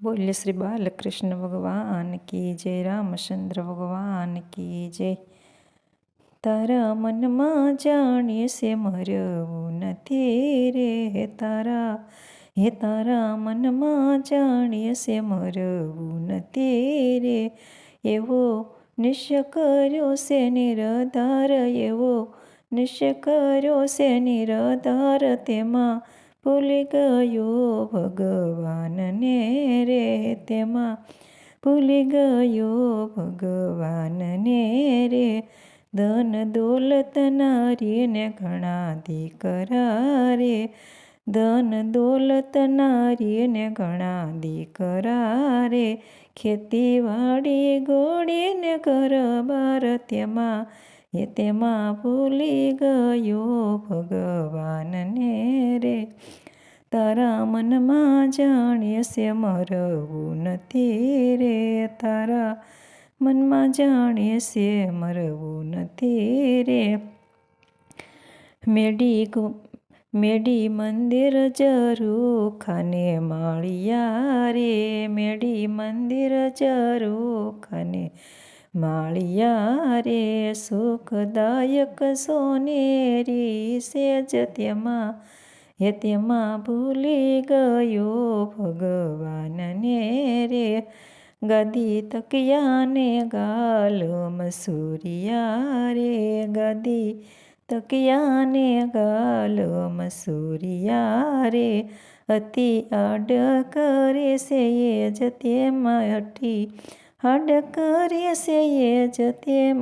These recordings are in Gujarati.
બોલ્ય શ્રી બાલકૃષ્ણ ભગવાન કી જય રામચંદ્ર ભગવાન કી જય તારા મનમાં જાણીએ છે મરવું નથી રે તારા હે તારા મનમાં જાણીએ છે મરવું નથી રે એવો નિશ્ચય કર્યો છે નિરધાર એવો નિશ્ચય કર્યો છે નિરધાર તેમાં ભૂલી ગયો ભગવાનને રે તેમાં. ભૂલી ગયો ભગવાનને રે. ધન દોલત નારીને ઘણા દીકરા રે ધન દોલત નારીને ઘણા દીકરા રે ખેતીવાડી ગોળીને ઘર બાર તેમાં. એ તેમાં ભૂલી ગયો ભગવાનને રે. તારા મનમાં જાણીએ છે, મરવું નથી રે. તારા મનમાં જાણીએ છે, મરવું નથી રે. મેડી મેડી મંદિર જરૂ ખાને માળિયા રે. મેડી મંદિર જરૂ ખાને માળિયા રે સુખદાયક સોનેરી સેજ તેમાં, હે તેમાં ભૂલી ગયો ભગવાનને રે. ગદી તકિયાને ગાલ મસૂરિયા રે. ગદી તકિયાને ગાલ મસૂરિયા રે. અતિ અડ કરે છે એ જ તેમાં હટી હાડ કરે છે એ જ તેમ,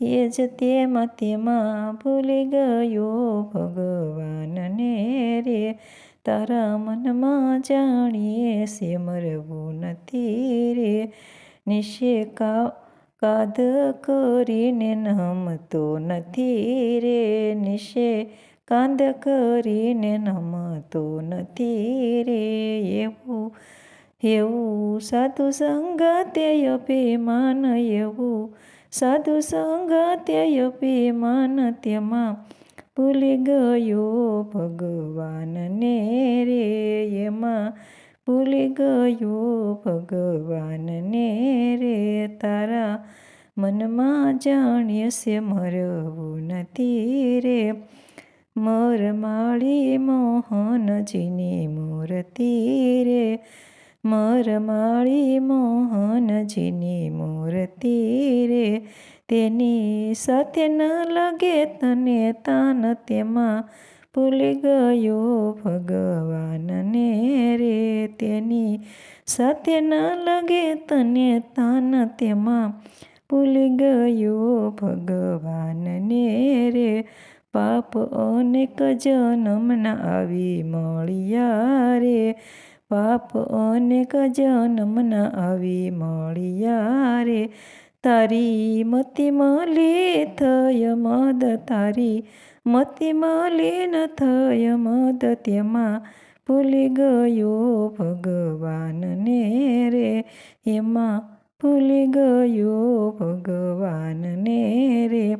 એ જ તેમાં તેમાં ભૂલી ગયો ભગવાનને રે. તારા મનમાં જાણીએ છે, મરવું નથી રે. નિશે કાદ કરીને નમતો નથી રે. નિશે કાંદ કરીને નમતો નથી રે. એવું એવું સાધુ સંગત્ય અભિમાન એવું. સાધુ સંગતે અભિમાન તેમાં ભૂલી ગયો ભગવાનને રે એમાં. ભૂલી ગયો ભગવાનને રે તારા મનમાં જાણીએ છે મરવું નથી રે. મર માળી મોહનજીની મૂર્તિ રે. મર માળી મોહનજીની મૂર્તિ રે, તેની સાથે ન લગે તને તાન તેમાં ભૂલી ગયો ભગવાનને રે, તેની સાથે ન લગે તને તાન તેમાં ભૂલી ગયો ભગવાનને રે. પાપ અનેક જન્મના આવી મળ્યા રે પાપ અનેક જન્મના આવી મળ્યા રે. તારી મતી મલી થય મદ, તારી મતી મલિન થય મદ. તેમાં ભૂલી ગયો ભગવાનને રે. એમાં ભૂલી ગયો ભગવાનને રે.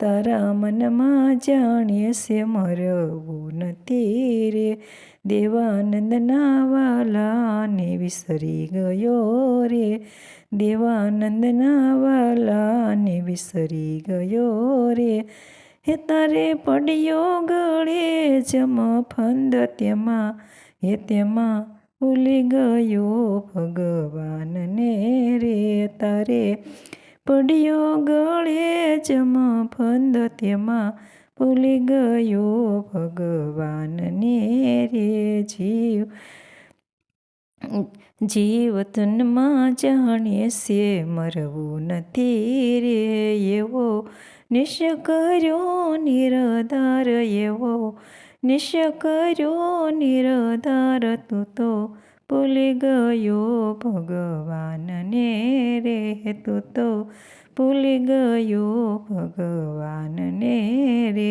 તારા મનમાં જાણીએ છે, મરવું નથી રે. દેવાનંદના વાલાને વિસરી ગયો રે. દેવાનંદના વાલાને વિસરી ગયો રે. હે તારે પડ્યો ગળે જમ ફંદ તેમાં. હે તેમાં ભૂલી ગયો ભગવાનને રે. તારે પડ્યો ગળે જમ ફંદ તેમાં. ભૂલી ગયો ભગવાનને રે જીવ. જીવતનમાં જાણે છે મરવું નથી રે એવો. નિશ કર્યો નિરધાર એવો. નિશ્ચય કર્યો નિરધાર તું તો ભૂલી ગયો ભગવાનને રે તું તો ભૂલી ગયો ભગવાનને રે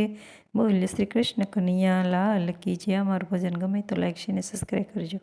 બોલ શ્રી કૃષ્ણ કનૈયા લાલ કી જે અમારું ભજન ગમે તો લાઈક છે ને સબસ્ક્રાઈબ કરજો